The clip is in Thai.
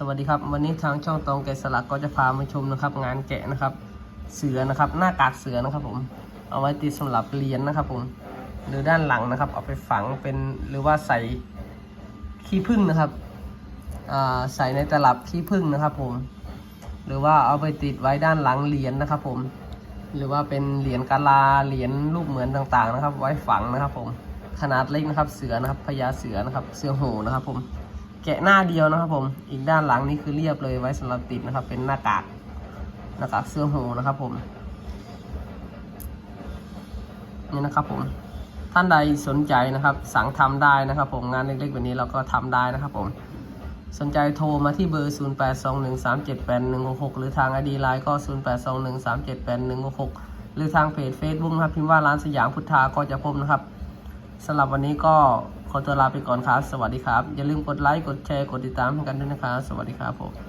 สวัสดีครับ วันนี้ทางช่องตองแกะสลักก็จะพามาชมนะครับ งานแกะนะครับ เสือนะครับหน้ากากเสือนะครับผมเอาไว้ติดสำหรับเหรียญนะครับผมหรือด้านหลังนะครับ เอาไปฝังเป็นหรือว่าใส่ขี้ผึ้งนะครับใส่ในตลับขี้ผึ้งนะครับผมหรือว่าเอาไปติดไว้ด้านหลังเหรียญนะครับ ผมหรือว่าเป็นเหรียญกาลาเหรียญรูปเหมือนต่างๆนะครับ ไว้ฝังนะครับ ผมขนาดเล็กนะครับเสือนะครับพญาเสือนะครับ เสือโหนะครับผม กะหน้าเดียวนะครับผม อีกด้านหลังนี่คือเรียบเลยไว้สำหรับติดนะครับ เป็นหน้ากากหน้ากากเสื้อโหนะครับผม นี่นะครับผม ท่านใดสนใจนะครับ สั่งทำได้นะครับผมงานเล็กๆแบบนี้เราก็ทำได้นะครับผม สนใจโทรมาที่เบอร์ 0821378166 หรือทาง ID ไลน์ก็ 0821378166 หรือทางเพจ Facebook นะครับพิมพ์ว่าร้านสยามพุทธาก็จะพบนะครับสำหรับวันนี้ก็ ขอตัวลาไปก่อนครับ สวัสดีครับ อย่าลืมกดไลค์ กดแชร์ กดติดตามกันด้วยนะครับ สวัสดีครับผม